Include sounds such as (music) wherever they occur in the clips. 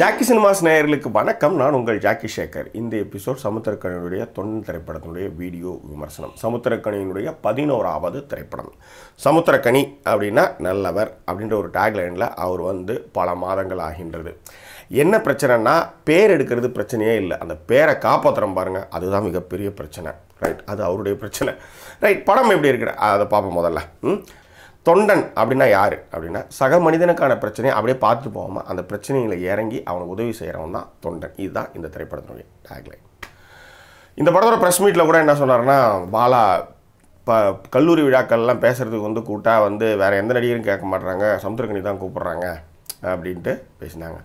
Jackie cinemas நேயர்களுக்கு வணக்கம். நான் உங்கள் ஜாக்கி சேகர். இந்த எபிசோட் சமுத்திரக்கணியினுடைய தொன் திரைப்படத்தினுடைய வீடியோ விமர்சனம். சமுத்திரக்கணியினுடைய பதினோராவது திரைப்படம். சமுத்திரக்கணி அப்படின்னா நல்லவர் அப்படின்ற ஒரு டேக்லைனில் அவர் வந்து பல மாதங்கள் ஆகின்றது. என்ன பிரச்சனைனா பேர் எடுக்கிறது பிரச்சனையே இல்லை. அந்த பேரை காப்பாற்றுறோம் பாருங்கள் அதுதான் மிகப்பெரிய பிரச்சனை. ரைட் அது அவருடைய பிரச்சனை. ரைட் படம் எப்படி இருக்கிற அதை பார்ப்போம் முதல்ல. ம்? தொண்டன் அப்படின்னா யார்? அப்படின்னா சக மனிதனுக்கான பிரச்சனையை அப்படியே பார்த்து போகாமல் அந்த பிரச்சனைகளை இறங்கி அவனுக்கு உதவி செய்கிறவன் தான் தொண்டன். இதுதான் இந்த திரைப்படத்தினுடைய டேக்லைன் இந்த படத்தோட ப்ரெஸ் மீட்டில் கூட என்ன சொன்னார்னா பாலா இப்போ கல்லூரி விழாக்கள்லாம் பேசுகிறதுக்கு வந்து கூட்டா வந்து வேறு எந்த நடிகரும் கேட்க மாட்றாங்க. சமுத்திரகனி தான் கூப்பிட்றாங்க அப்படின்ட்டு பேசினாங்க.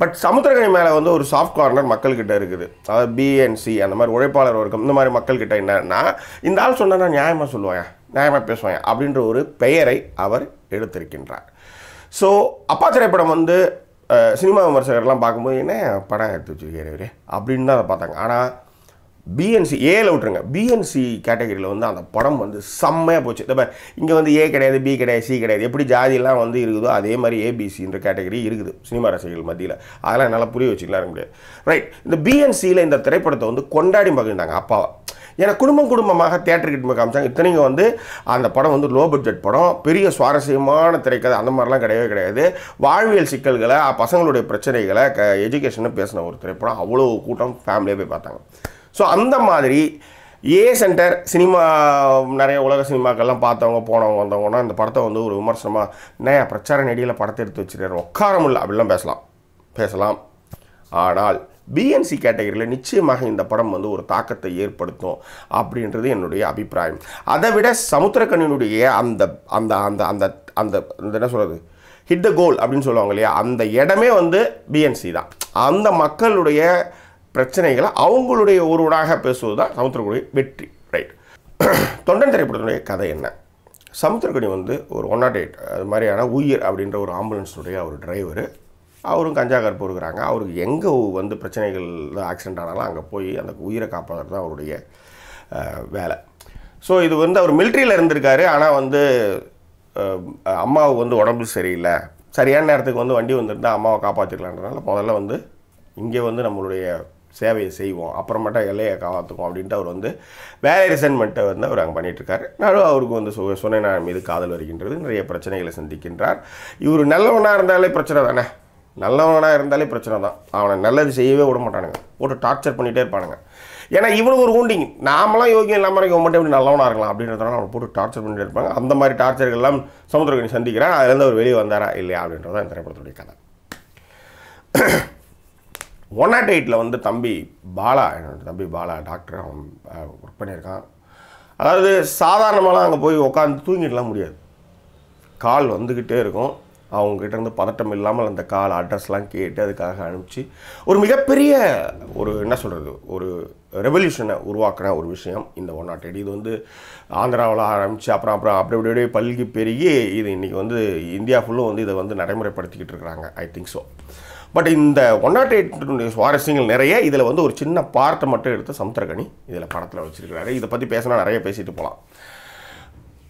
பட் சமுத்திரகனி மேலே வந்து ஒரு சாஃப்ட் கார்னர் மக்கள்கிட்ட இருக்குது. அதாவது பிஎன்சி அந்த மாதிரி உழைப்பாளர் வர்க்கம் இந்த மாதிரி மக்கள்கிட்ட என்னன்னா இந்த ஆள் நான் நியாயமாக சொல்லுவாங்க நியாயமாக பேசுவாங்க அப்படின்ற ஒரு பெயரை அவர் எடுத்திருக்கின்றார். ஸோ அப்பா திரைப்படம் வந்து சினிமா விமர்சகர்லாம் பார்க்கும்போது என்ன படம் எடுத்து வச்சிருக்காரு அப்படின்னு தான் அதை பார்த்தாங்க. ஆனால் பிஎன்சி ஏல விட்டுருங்க. பிஎன்சி கேட்டகரியில் வந்து அந்த படம் வந்து செம்மையாக போச்சு. இப்போ இங்கே வந்து ஏ கிடையாது பி கிடையாது சி கிடையாது. எப்படி ஜாதியெல்லாம் வந்து இருக்குதோ அதே மாதிரி ஏபிசின்ற கேட்டகரி இருக்குது சினிமா ரசிகர்கள் மத்தியில். அதெல்லாம் நல்லா புரிய வச்சுக்கலாம் இருக்க முடியாது. ரைட் இந்த பிஎன்சியில் இந்த திரைப்படத்தை வந்து கொண்டாடி பகிர்ந்தாங்க அப்பாவை. ஏன்னா குடும்பம் குடும்பமாக தேட்டருக்கு போய் காமிச்சாங்க. இத்தனைக்கும் வந்து அந்த படம் வந்து லோ பட்ஜெட் படம். பெரிய சுவாரஸ்யமான திரைக்கதை. அந்த மாதிரிலாம் கிடையவே கிடையாது. வாழ்வியல் சிக்கல்களை பசங்களுடைய பிரச்சனைகளை க எஜுகேஷனை பேசின ஒரு திரைப்படம். அவ்வளோ கூட்டம் ஃபேமிலியாக போய் பார்த்தாங்க. ஸோ அந்த மாதிரி ஏ சென்டர் சினிமா நிறைய உலக சினிமாக்கள்லாம் பார்த்தவங்க போனவங்க வந்தவங்கன்னா இந்த படத்தை வந்து ஒரு விமர்சனமாக என்ன பிரச்சார நெடியில் படத்தை எடுத்து வச்சுருக்காரு. உட்காரம் அப்படிலாம் பேசலாம். பேசலாம். ஆனால் பிஎன்சி கேட்டகரியில் நிச்சயமாக இந்த படம் வந்து ஒரு தாக்கத்தை ஏற்படுத்தும் அப்படின்றது என்னுடைய அபிப்பிராயம். அதை விட சமுத்திரக்கண்ணினுடைய அந்த அந்த அந்த அந்த அந்த என்ன சொல்கிறது ஹிட் த கோல் அப்படின்னு சொல்லுவாங்க இல்லையா? அந்த இடமே வந்து பிஎன்சி தான். அந்த மக்களுடைய பிரச்சனைகளை அவங்களுடைய ஒருவராக பேசுவது தான் சமுத்திரக்குடி வெற்றி. ரைட் (clears throat) தொண்டன் திரைப்படத்தினுடைய கதை என்ன? சமுத்திரக்கணி வந்து ஒரு ஒன் நாட் எயிட் அது மாதிரியான உயிர் அப்படின்ற ஒரு ஆம்புலன்ஸுடைய ஒரு டிரைவரு அவரும் கஞ்சா கற்பு இருக்கிறாங்க. அவருக்கு எங்கே வந்து பிரச்சனைகள் ஆக்சிடென்ட் ஆனாலும் அங்கே போய் அந்த உயிரை காப்பாற்றுறது தான் அவருடைய வேலை. ஸோ இது வந்து அவர் மிலிட்ரியில் இருந்திருக்காரு. ஆனால் வந்து அம்மாவுக்கு வந்து உடம்பு சரியில்லை. சரியான நேரத்துக்கு வந்து வண்டி வந்திருந்தால் அம்மாவை காப்பாற்றிக்கலான்றதுனால முதல்ல வந்து இங்கே வந்து நம்மளுடைய சேவையை செய்வோம். அப்புறமேட்டா எல்லையை காப்பாற்றுவோம் அப்படின்ட்டு அவர் வந்து வேலை ரிசைன்மெண்ட்டை வந்து அவர் அங்கே பண்ணிகிட்ருக்காரு நானும் அவருக்கு வந்து சு சுனைநாள் மீது காதல் வருகின்றது. நிறைய பிரச்சனைகளை சந்திக்கின்றார். இவர் நல்லவனாக இருந்தாலே பிரச்சனை தானே? நல்லவனாக இருந்தாலே பிரச்சனை தான் அவனை நல்லது செய்யவே விட மாட்டானுங்க. போட்டு டார்ச்சர் பண்ணிகிட்டே இருப்பானுங்க. ஏன்னா இவனுக்கு ஒரு ஊண்டிங் நாமலாம் யோகியம் இல்லாமல் இவன் மட்டும் எப்படி நல்லவனாக இருக்கலாம் அப்படின்றதுனால அவனை போட்டு டார்ச்சர் பண்ணிட்டு இருப்பாங்க. அந்த மாதிரி டார்ச்சர்கள்லாம் சமுத்திரக்கணி சந்திக்கிறான். அதுலேருந்து அவர் வெளியே வந்தாரா இல்லையா அப்படின்றது தான் இந்த திரைப்படத்துடைய கதை. ஒன் நாட் எயிட்டில் வந்து தம்பி பாலா என்னோட தம்பி பாலா டாக்டர் அவன் ஒர்க் பண்ணியிருக்கான். அதாவது சாதாரணமாலாம் அங்கே போய் உட்காந்து தூங்கிடலாம் முடியாது. கால் வந்துக்கிட்டே இருக்கும். அவங்ககிட்ட இருந்து பதட்டம் இல்லாமல் அந்த கால் அட்ரஸ்லாம் கேட்டு அதுக்காக அனுப்பிச்சு ஒரு மிகப்பெரிய ஒரு என்ன சொல்கிறது ஒரு ரெவல்யூஷனை உருவாக்கின ஒரு விஷயம் இந்த ஒன் நாட் எயிட் இது வந்து ஆந்திராவில் ஆரம்பித்து அப்புறம் அப்புறம் அப்படி அப்படி அப்படியே பல்கி பெருகி இது இன்றைக்கி வந்து இந்தியா ஃபுல்லும் வந்து இதை வந்து நடைமுறைப்படுத்திக்கிட்டு இருக்கிறாங்க ஐ திங்க் ஸோ பட் இந்த ஒன் நாட் எயிட்டுடைய சுவாரஸ்யங்கள் நிறைய. இதில் வந்து ஒரு சின்ன பார்ட்டை மட்டும் எடுத்து சமுத்திரகனி இதில் படத்தில் வச்சுருக்கிறாரு. இதை பற்றி பேசினா நிறைய பேசிட்டு போகலாம்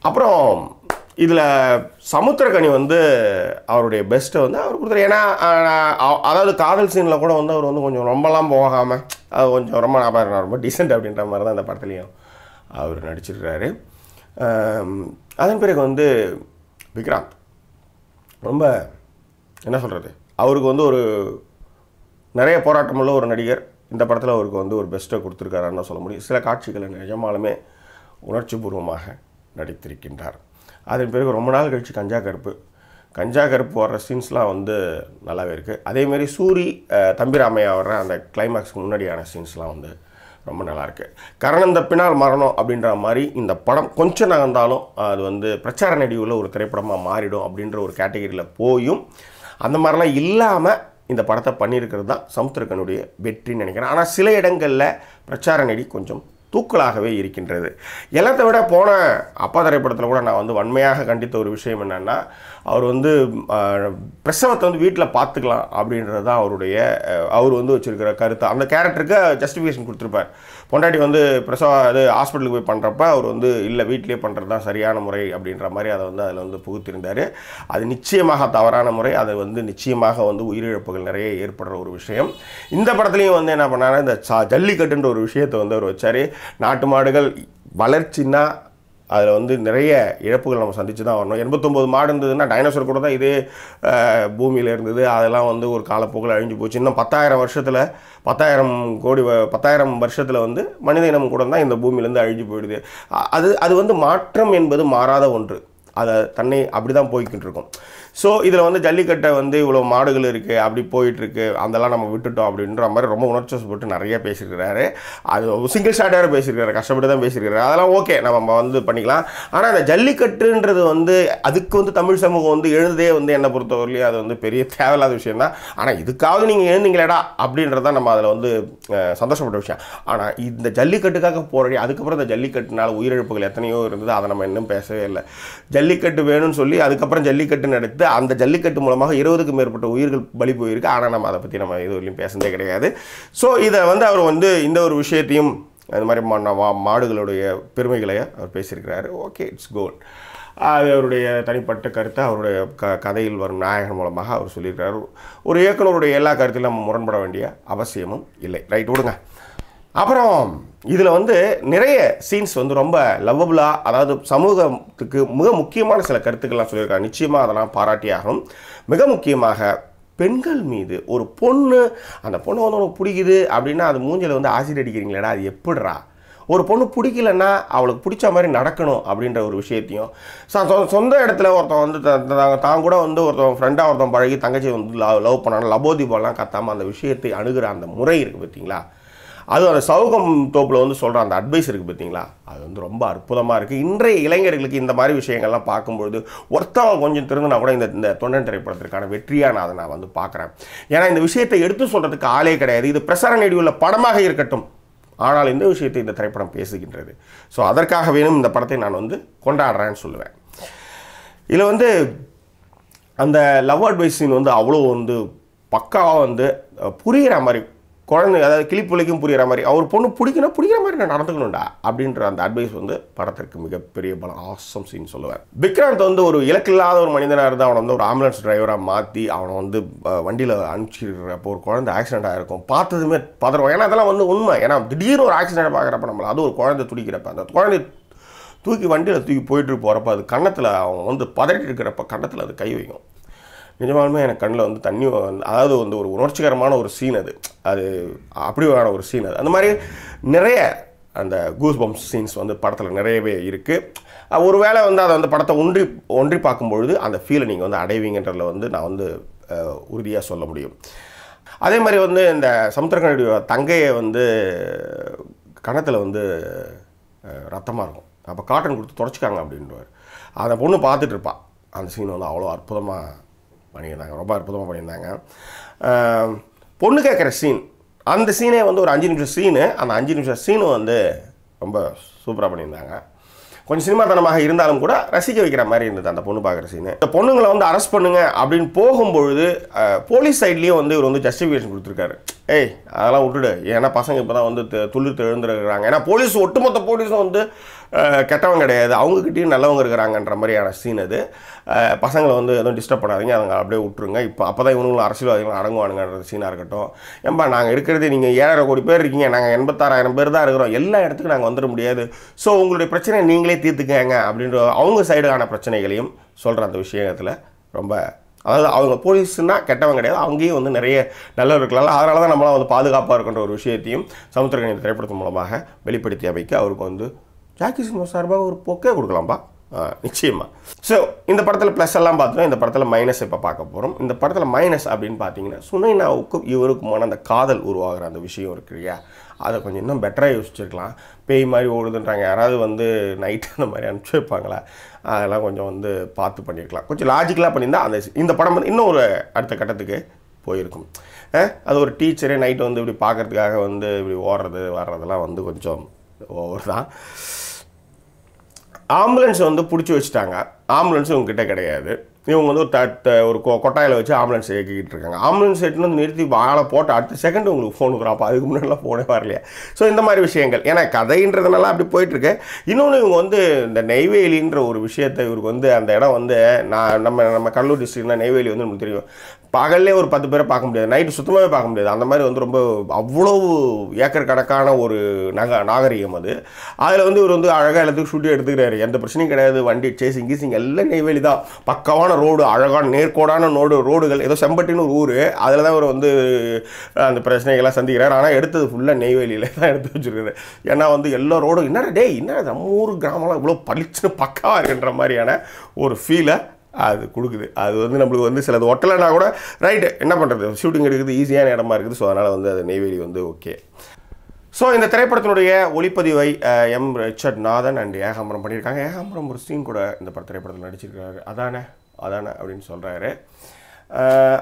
அப்புறம் இதில் சமுத்திரகனி வந்து அவருடைய பெஸ்ட்டை வந்து அவர் கொடுத்தாரு ஏன்னா அதாவது காதல் சீனில் கூட வந்து அவர் வந்து கொஞ்சம் ரொம்பலாம் போகாமல் அது கொஞ்சம் ரொம்ப நான் ரொம்ப டீசென்ட் அப்படின்ற மாதிரி தான் அந்த படத்துலையும் அவர் நடிச்சிருக்கிறாரு. அதன் பிறகு வந்து விக்ராந்த். ரொம்ப என்ன சொல்கிறது அவருக்கு வந்து ஒரு நிறைய போராட்டமுள்ள ஒரு நடிகர். இந்த படத்தில் அவருக்கு வந்து ஒரு பெஸ்ட்டை கொடுத்துருக்காருன்னு சொல்ல முடியும். சில காட்சிகளை நிஜமாலுமே உணர்ச்சிபூர்வமாக நடித்திருக்கின்றார். அதன் பிறகு ரொம்ப நாள் கழித்து கஞ்சா கருப்பு. கஞ்சா கருப்பு வர்ற சீன்ஸ்லாம் வந்து நல்லாவே இருக்குது அதேமாரி சூரி தம்பிராமையா வர்ற அந்த கிளைமேக்ஸ்க்கு முன்னாடியான சீன்ஸ்லாம் வந்து ரொம்ப நல்லாயிருக்கு கரணம் தப்பினால் மரணம் அப்படின்ற மாதிரி இந்த படம் கொஞ்சம் நகர்ந்தாலும் அது வந்து பிரச்சார நடிவில் ஒரு திரைப்படமாக மாறிடும் அப்படின்ற ஒரு கேட்டகரியில் போயும். அந்த மாதிரிலாம் இல்லாமல் இந்த படத்தை பண்ணியிருக்கிறது தான் சமுத்திரக்கனுடைய வெற்றின்னு நினைக்கிறேன். ஆனால் சில இடங்களில் பிரச்சார நடி கொஞ்சம் தூக்கலாகவே இருக்கின்றது. எல்லாத்தை விட போன அப்பா திரைப்படத்தில் கூட நான் வந்து வன்மையாக கண்டித்த ஒரு விஷயம் என்னென்னா அவர் வந்து பிரசவத்தை வந்து வீட்டில் பார்த்துக்கலாம் அப்படின்றது தான் அவருடைய அவர் வந்து வச்சுருக்கிற கருத்து. அந்த கேரக்டருக்கு ஜஸ்டிஃபிகேஷன் கொடுத்துருப்பார். பொண்டாட்டி வந்து பிரசவ அது ஹாஸ்பிட்டலுக்கு போய் பண்ணுறப்ப அவர் வந்து இல்லை வீட்டிலே பண்ணுறது தான் சரியான முறை அப்படின்ற மாதிரி அதை வந்து அதில் வந்து புகுத்திருந்தார். அது நிச்சயமாக தவறான முறை. அது வந்து நிச்சயமாக வந்து உயிரிழப்புகள் நிறைய ஏற்படுற ஒரு விஷயம். இந்த படத்துலையும் வந்து என்ன பண்ணாரு இந்த சா ஜல்லிக்கட்டுன்ற ஒரு விஷயத்தை வந்து அவர் வச்சார். நாட்டு மாடுகள் வளர்ச்சின்னா அதில் வந்து நிறைய இழப்புகள் நம்ம சந்திச்சு தான் வரணும். எண்பத்தொம்போது மாடு இருந்ததுன்னா டைனோசர் கூட தான் இதே பூமியில் இருந்தது. அதெல்லாம் வந்து ஒரு காலப்போக்கில் அழிஞ்சு போச்சு. இன்னும் பத்தாயிரம் வருஷத்தில் பத்தாயிரம் கோடி பத்தாயிரம் வருஷத்தில் வந்து மனித இனம் கூட தான் இந்த பூமியிலேருந்து அழிஞ்சு போயிடுது. அது அது வந்து மாற்றம் என்பது மாறாத ஒன்று. அதை தன்னை அப்படி தான் போய்கிட்டு இருக்கும் ஸோ இதில் வந்து ஜல்லிக்கட்டை வந்து இவ்வளோ மாடுகள் இருக்குது அப்படி போயிட்டுருக்கு அதெல்லாம் நம்ம விட்டுட்டோம் அப்படின்ற மாதிரி ரொம்ப உணர்ச்சிப்பட்டு நிறைய பேசியிருக்கிறாரு. அது சிங்கிள் ஷாட்டாக பேசியிருக்காரு கஷ்டப்பட்டு தான் பேசியிருக்காரு அதெல்லாம் ஓகே நம்ம வந்து பண்ணிக்கலாம். ஆனால் அந்த ஜல்லிக்கட்டுன்றது வந்து அதுக்கு வந்து தமிழ் சமூகம் வந்து எழுததே வந்து என்னை பொறுத்தவரையிலையும் அது வந்து பெரிய தேவையில்லாத விஷயம் தான் ஆனால் இதுக்காவது நீங்கள் எழுந்தீங்களேடா அப்படின்றதான் நம்ம அதில் வந்து சந்தோஷப்பட்ட விஷயம். ஆனால் இந்த ஜல்லிக்கட்டுக்காக போராடி அதுக்கப்புறம் இந்த ஜல்லிக்கட்டுனால உயிரிழப்புகள் எத்தனையோ இருந்தது அதை நம்ம இன்னும் பேசவே இல்லை. ஜல்லிக்கட்டு வேணும்னு சொல்லி அதுக்கப்புறம் ஜல்லிக்கட்டு நடத்தி அந்த ஜல்லிக்கட்டு மூலமாக இருபதுக்கும் மேற்பட்ட உயிர்கள் பலி போயிருக்கு. ஆனால் நம்ம அதை பற்றி நம்ம இதுவரையும் பேசுனதே கிடையாது. ஸோ இதை வந்து அவர் வந்து இந்த ஒரு விஷயத்தையும் அது மாதிரி மா- மாடுகளுடைய பெருமைகளை அவர் பேசியிருக்கிறாரு. ஓகே இட்ஸ் குட் அது அவருடைய தனிப்பட்ட கருத்தை அவருடைய க கதையில் வரும் நாயகன் மூலமாக அவர் சொல்லியிருக்கிறார். ஒரு இயக்குனருடைய எல்லா கருத்திலும் நம்ம முரண்பட வேண்டிய அவசியமும் இல்லை. ரைட் விடுங்க. அப்புறம் இதில் வந்து நிறைய சீன்ஸ் வந்து ரொம்ப லவ்வபுளாக அதாவது சமூகத்துக்கு மிக முக்கியமான சில கருத்துக்கள்லாம் சொல்லியிருக்காங்க. நிச்சயமாக அதெல்லாம் பாராட்டியாகும் மிக முக்கியமாக பெண்கள் மீது ஒரு பொண்ணு அந்த பொண்ணு வந்து உனக்கு பிடிக்குது அப்படின்னா அது மூஞ்சில் வந்து ஆசிட் அடிக்கிறீங்களேடா அது எப்படிறா ஒரு பொண்ணு பிடிக்கலன்னா அவளுக்கு பிடிச்ச மாதிரி நடக்கணும் அப்படின்ற ஒரு விஷயத்தையும் ச- சொந்த இடத்துல ஒருத்தன் வந்து தான் கூட வந்து ஒருத்தன் ஃப்ரெண்டாக ஒருத்தன் பழகி தங்கச்சி வந்து லவ் லவ் பண்ணாலும் லபோதிபம்லாம் கத்தாமல் அந்த விஷயத்தை அணுகிற அந்த முறை இருக்குது பார்த்தீங்களா அது அந்த சவுகம் தோப்பில் வந்து சொல்கிற அந்த அட்வைஸ் இருக்குது பார்த்தீங்களா அது வந்து ரொம்ப அற்புதமாக இருக்குது இன்றைய இளைஞர்களுக்கு இந்த மாதிரி விஷயங்கள்லாம் பார்க்கும்பொழுது ஒருத்தவன் கொஞ்சம் திருந்தினா கூட இந்த இந்த தொண்டன் திரைப்படத்திற்கான வெற்றியாக நான் அதை நான் வந்து பார்க்குறேன். ஏன்னா இந்த விஷயத்தை எடுத்து சொல்கிறதுக்கு ஆளே கிடையாது. இது பிரசார நெடியுள்ள படமாக இருக்கட்டும். ஆனால் இந்த விஷயத்தை இந்த திரைப்படம் பேசுகின்றது. ஸோ அதற்காக வேணும் இந்த படத்தை நான் வந்து கொண்டாடுறேன்னு சொல்லுவேன். இதில் வந்து அந்த லவ் அட்வைஸ் சீன் வந்து அவ்வளோ வந்து பக்காவாக வந்து புரிகிற மாதிரி குழந்தை அதாவது கிளிப்புலைக்கும் புரிகிற மாதிரி அவர் பொண்ணு பிடிக்கணும் பிடிக்கிற மாதிரி நான் நடந்துக்கணும்டா அப்படின்ற அந்த அட்வைஸ் வந்து படத்திற்கு மிகப்பெரிய பலம் ஆசம் சீன் சொல்லுவேன் விக்ராந்த் வந்து ஒரு இலக்கில்லாத ஒரு மனிதனாக இருந்தால் அவனை வந்து ஒரு ஆம்புலன்ஸ் டிரைவராக மாற்றி அவனை வந்து வண்டியில் அனுப்பிச்சிருக்கிறப்போ ஒரு குழந்தை ஆக்சிடென்ட் ஆகிருக்கும் பார்த்ததுமே பதறோம் ஏன்னா அதெல்லாம் வந்து உண்மை. ஏன்னா திடீர்னு ஒரு ஆக்சிடென்ட் பார்க்குறப்ப நம்மள அது ஒரு குழந்தை துடிக்கிறப்ப அந்த குழந்தை தூக்கி வண்டியில் தூக்கி போயிட்டு போகிறப்ப அது கன்னத்தில் அவன் வந்து பதறிட்டு இருக்கிறப்ப கன்னத்தில் அது கை வைக்கும். நிஜமாலுமே எனக்கு கண்ணில் வந்து தண்ணி வந்து அதாவது வந்து ஒரு உணர்ச்சிகரமான ஒரு சீன் அது. அது அப்படியான ஒரு சீன் அது. அந்த மாதிரி நிறைய அந்த கூஸ் பம்ஸ் சீன்ஸ் வந்து படத்தில் நிறையவே இருக்குது ஒரு வேளை வந்து அதை வந்து படத்தை ஒன்றி ஒன்றி பார்க்கும்பொழுது அந்த ஃபீலை நீங்கள் வந்து அடைவீங்கன்றதில் வந்து நான் வந்து உறுதியாக சொல்ல முடியும். அதே மாதிரி வந்து இந்த சமுத்திரக்கனுடைய தங்கையை வந்து கணத்தில் வந்து ரத்தமாக இருக்கும். அப்போ காட்டன் கொடுத்து தொடச்சிக்காங்க அப்படின்றவர். அந்த பொண்ணு பார்த்துட்டு இருப்பாள் அந்த சீன் வந்து அவ்வளோ அற்புதமாக பண்ணியிருந்தாங்க. ரொம்ப அற்புதமாக பண்ணியிருந்தாங்க. பொண்ணு கேட்குற சீன் அந்த சீனே வந்து ஒரு அஞ்சு நிமிஷம் சீனு அந்த அஞ்சு நிமிஷம் சீனு வந்து ரொம்ப சூப்பராக பண்ணியிருந்தாங்க. கொஞ்சம் சினிமாத்தனமாக இருந்தாலும் கூட ரசிக்க வைக்கிற மாதிரி இருந்தது அந்த பொண்ணு பார்க்குற சீனு இந்த பொண்ணுங்களை வந்து அரெஸ்ட் பண்ணுங்க அப்படின்னு போகும்பொழுது போலீஸ் சைட்லேயும் வந்து இவர் வந்து ஜஸ்டிஃபிகேஷன் கொடுத்துருக்காரு. ஏய் அதெல்லாம் விட்டுடு. ஏன்னா பசங்க இப்போ தான் வந்து து- தெழுந்துருக்குறாங்க. எழுந்துருக்குறாங்க ஏன்னா போலீஸ் ஒட்டுமொத்த போலீஸும் வந்து கெட்டவங்க கிடையாது. அவங்கக்கிட்டேயும் நல்லவங்க இருக்கிறாங்கன்ற மாதிரியான சீன் அது. பசங்களை வந்து எதுவும் டிஸ்டர்ப் பண்ணாதீங்க. அவங்க அப்படியே விட்டுருங்க. இப்போ அப்போ தான் இவங்களும் அரசியல்வாதிகள் அடங்குவானுங்கன்ற சீனாக இருக்கட்டும். ஏம்பா நாங்கள் இருக்கிறது நீங்கள் ஏழரை கோடி பேர் இருக்கீங்க. நாங்கள் எண்பத்தாறாயிரம் பேர் தான் இருக்கிறோம். எல்லா இடத்துக்கும் நாங்கள் வந்துட முடியாது. ஸோ உங்களுடைய பிரச்சனையை நீங்களே தீர்த்துக்கங்க அப்படின்ற அவங்க சைடுக்கான பிரச்சனைகளையும் சொல்கிற அந்த விஷயத்தில் ரொம்ப அதாவது அவங்க போலீஸ்னா கெட்டவங்க கிடையாது. அங்கேயும் வந்து நிறைய நல்லவர்களால் அதனால தான் நம்மளாம் வந்து பாதுகாப்பாக இருக்கின்ற ஒரு விஷயத்தையும் சமுத்திரகணி திரைப்படத்தின் மூலமாக வெளிப்படுத்தி அமைக்க அவருக்கு வந்து ஜாக்கி சினிமா சார்பாக ஒரு பொக்கே கொடுக்கலாம்ப்பா நிச்சயமாக ஸோ இந்த படத்தில் ப்ளஸ் எல்லாம் பார்த்தோம் இந்த படத்தில் மைனஸ் இப்போ பார்க்க போகிறோம் இந்த படத்தில் மைனஸ் அப்படின்னு பார்த்தீங்கன்னா சுனைனாவுக்கும் இவருக்குமான அந்த காதல் உருவாகிற அந்த விஷயம் இருக்கு இல்லையா? அதை கொஞ்சம் இன்னும் பெட்டராக யோசிச்சிருக்கலாம். பேய் மாதிரி ஓடுதுன்றாங்க. யாராவது வந்து நைட் அந்த மாதிரி அனுப்பிச்சி வைப்பாங்களா? அதெல்லாம் கொஞ்சம் வந்து பார்த்து பண்ணியிருக்கலாம் கொஞ்சம் லாஜிக்கலாக பண்ணியிருந்தால் அந்த இந்த படம் வந்து இன்னும் ஒரு அடுத்த கட்டத்துக்கு போயிருக்கும். அது ஒரு டீச்சரே நைட்டு வந்து இப்படி பார்க்கறதுக்காக வந்து இப்படி ஓடுறது வர்றதெல்லாம் வந்து கொஞ்சம் ஓவர் தான். ஆம்புலன்ஸ் வந்து பிடிச்சி வச்சுட்டாங்க. ஆம்புலன்ஸ் உங்ககிட்ட கிடையாது. இவங்க வந்து ஒரு தட்ட ஒரு கொ கொட்டாயில் வச்சு ஆம்புலன்ஸ் இயக்கிக்கிட்டு இருக்காங்க. ஆம்புலன்ஸ் எட்டுன்னு வந்து நிறுத்தி ஆளை போட்டு அடுத்த செகண்ட் உங்களுக்கு ஃபோன் வந்துடும் அதுக்கு முன்னாடிலாம் ஃபோனே வரலையா. ஸோ இந்த மாதிரி விஷயங்கள். ஏன்னா கதைன்றதுனால அப்படி போயிட்டுருக்கு. இன்னொன்று இவங்க வந்து இந்த நெய்வேலின்ற ஒரு விஷயத்தை இவருக்கு வந்து அந்த இடம் வந்து நான் நம்ம நம்ம கடலூர் டிஸ்ட்ரிக்ட்னா நெய்வேலி வந்து நமக்கு தெரியும். பகல்லே ஒரு பத்து பேரை பார்க்க முடியாது. நைட்டு சுத்தமாகவே பார்க்க முடியாது. அந்த மாதிரி வந்து ரொம்ப அவ்வளவு ஏக்கர் கணக்கான ஒரு நக நாகரிகம் அது. அதில் வந்து இவர் வந்து அழகாக எல்லாத்துக்கும் ஷூட்டி எடுத்துக்கிறாரு. எந்த பிரச்சனையும் கிடையாது. வண்டி சேசிங் கீசிங் எல்லாம் நெய்வேலி தான். பக்கமான ரோடு அழகான நேர்கோடான ரோடு ரோடுகள் ஏதோ செம்பட்டின்னு ஒரு ஊர். அதில் தான் இவர் வந்து அந்த பிரச்சனைகள்லாம் சந்திக்கிறார். ஆனால் எடுத்தது ஃபுல்லாக நெய்வேலியில் தான் எடுத்து வச்சுருக்காரு ஏன்னா வந்து எல்லா ரோடும் என்ன டேய் என்ன நம்ம ஊர் கிராமம்லாம் இவ்வளோ பளிச்சுன்னு பக்காவாக இருக்குன்ற மாதிரியான ஒரு ஃபீலை அது கொடுக்குது. அது வந்து நம்மளுக்கு வந்து சிலது ஒட்டலைனா கூட ரைட்டு என்ன பண்ணுறது ஷூட்டிங் எடுக்கிறது ஈஸியான இடமா இருக்குது. ஸோ அதனால் வந்து அது நெய்வேலி வந்து ஓகே ஸோ இந்த திரைப்படத்தினுடைய ஒளிப்பதிவை M Richard Nathan and Ekambaram பண்ணியிருக்காங்க. ஏகாம்பரம் ஒரு சீன் கூட இந்த பட திரைப்படத்தில் நடிச்சிருக்காரு. அதானே? அதானே? அப்படின்னு சொல்கிறாரு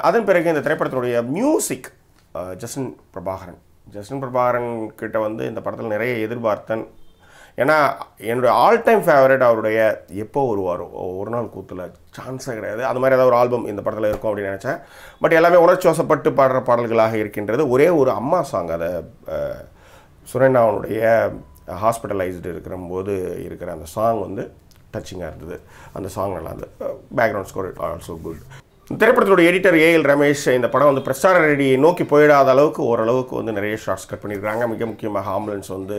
அதன் பிறகு இந்த திரைப்படத்தினுடைய music Justin Prabhakaran Justin Prabhakaran கிட்ட வந்து இந்த படத்தில் நிறைய எதிர்பார்த்தன் ஏன்னா என்னுடைய ஆல் டைம் ஃபேவரட் அவருடைய எப்போ வருவாரோ ஒரு நாள் கூத்தில் சான்ஸே கிடையாது. அது மாதிரி ஏதாவது ஒரு ஆல்பம் இந்த படத்தில் இருக்கும் அப்படின்னு நினச்சேன். பட் எல்லாமே உணர்ச்சி வசப்பட்டு பாடுற பாடல்களாக இருக்கின்றது. ஒரே ஒரு அம்மா சாங் அதை சுரேனாவனுடைய ஹாஸ்பிட்டலைஸ்டு இருக்கிறம்போது இருக்கிற அந்த சாங் வந்து டச்சிங்காக இருந்தது. அந்த சாங் நல்லா இருந்தது. பேக்ரவுண்ட் ஸ்கோர் ஆல்சோ குட் திரைப்படத்துடைய எடிட்டர் ஏஎல் ரமேஷ் இந்த படம் வந்து பிரசார ரெடியை நோக்கி போயிடாத அளவுக்கு ஓரளவுக்கு வந்து நிறைய ஷார்ட்ஸ் கட் பண்ணியிருக்காங்க மிக முக்கியமாக ஆம்புலன்ஸ் வந்து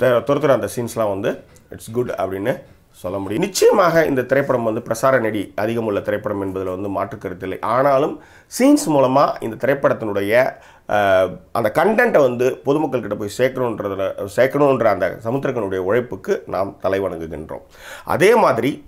துரத்துற அந்த சீன்ஸ்லாம் வந்து இட்ஸ் குட் அப்படின்னு சொல்ல முடியும். நிச்சயமாக இந்த திரைப்படம் வந்து பிரசார நெடி அதிகமுள்ள திரைப்படம் என்பதில் வந்து மாற்று ஆனாலும் சீன்ஸ் மூலமாக இந்த திரைப்படத்தினுடைய அந்த கண்டென்ட்டை வந்து பொதுமக்கள்கிட்ட போய் சேர்க்கணுன்றதில் சேர்க்கணுன்ற அந்த சமுத்திரக்கனுடைய உழைப்புக்கு நாம் தலைவணங்குகின்றோம். அதே மாதிரி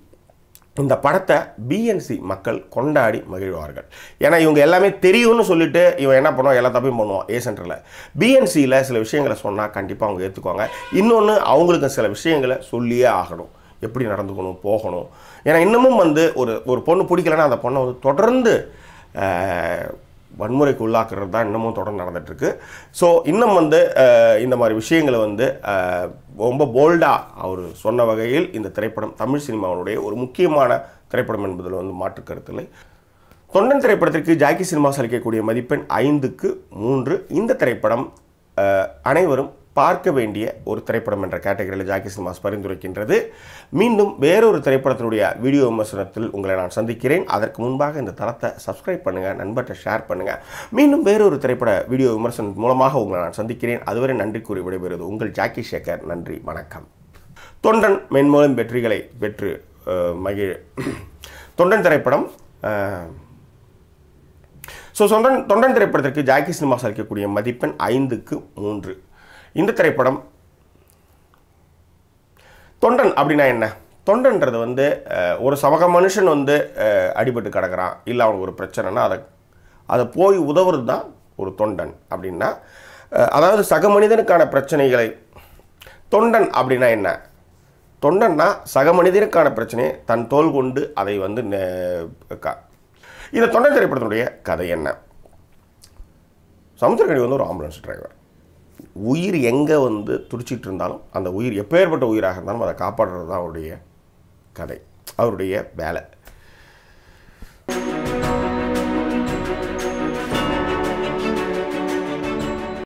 இந்த படத்தை பிஎன்சி மக்கள் கொண்டாடி மகிழ்வார்கள். ஏன்னா இவங்க எல்லாமே தெரியும்னு சொல்லிட்டு இவன் என்ன பண்ணுவான்? எல்லா தப்பையும் பண்ணுவான் ஏ சென்டரில் பிஎன்சியில் சில விஷயங்களை சொன்னால் கண்டிப்பாக அவங்க ஏற்றுக்குவாங்க இன்னொன்று அவங்களுக்கு சில விஷயங்களை சொல்லியே ஆகணும். எப்படி நடந்துக்கணும் போகணும். ஏன்னா இன்னமும் வந்து ஒரு ஒரு பொண்ணு பிடிக்கலன்னா அந்த பொண்ணை வந்து தொடர்ந்து வன்முறைக்கு உள்ளாக்குறது தான் இன்னமும் தொடர்ந்து நடந்துட்டுருக்கு. ஸோ இன்னும் வந்து இந்த மாதிரி விஷயங்களை வந்து ரொம்ப போல்டாக அவர் சொன்ன வகையில் இந்த திரைப்படம் தமிழ் சினிமாவுடைய ஒரு முக்கியமான திரைப்படம் என்பதில் வந்து மாற்று கருத்தில்லை. தொண்டன் திரைப்படத்திற்கு ஜாக்கி சினிமாஸ் அளிக்கக்கூடிய மதிப்பெண் ஐந்துக்கு மூன்று. இந்த திரைப்படம் அனைவரும் பார்க்க வேண்டிய ஒரு திரைப்படம் என்ற கேட்டகரியில் ஜாக்கி சினிமாஸ் பரிந்துரைக்கின்றது. மீண்டும் வேறொரு திரைப்படத்தினுடைய வீடியோ விமர்சனத்தில் உங்களை நான் சந்திக்கிறேன். அதற்கு முன்பாக இந்த தளத்தை சப்ஸ்கிரைப் பண்ணுங்கள் நண்பர்கிட்ட ஷேர் பண்ணுங்கள் மீண்டும் வேறொரு திரைப்பட வீடியோ விமர்சனம் மூலமாக உங்களை நான் சந்திக்கிறேன். அதுவரை நன்றி கூறி விடைபெறுவது உங்கள் ஜாக்கி சேகர். நன்றி வணக்கம். தொண்டன் மென்மூலம் வெற்றிகளை பெற்று மகிழ் மகிழ தொண்டன் திரைப்படம் ஸோ சொந்தன் தொண்டன் திரைப்படத்திற்கு ஜாக்கி சினிமாஸ் அளிக்கக்கூடிய மதிப்பெண் ஐந்துக்கு மூன்று. இந்த திரைப்படம். தொண்டன் அப்படின்னா என்ன? தொண்டன்றது வந்து ஒரு சமக மனுஷன் வந்து அடிபட்டு கிடக்குறான். இல்லை அவனுக்கு ஒரு பிரச்சனைனா அதை அதை போய் உதவுறது தான் ஒரு தொண்டன் அப்படின்னா அதாவது சக மனிதனுக்கான பிரச்சனைகளை தொண்டன் அப்படின்னா என்ன? தொண்டன்னா சக மனிதனுக்கான பிரச்சனையை தன் தோல் கொண்டு அதை வந்து க- இந்த தொண்டன் திரைப்படத்தினுடைய கதை என்ன? சமுத்திரக்கணி வந்து ஒரு ஆம்புலன்ஸ் டிரைவர் உயிர் எங்கே வந்து துடிச்சிட்டு இருந்தாலும் அந்த உயிர் எப்பேற்பட்ட உயிராக இருந்தாலும் அதை காப்பாற்றுறது தான் அவருடைய கதை அவருடைய வேலை.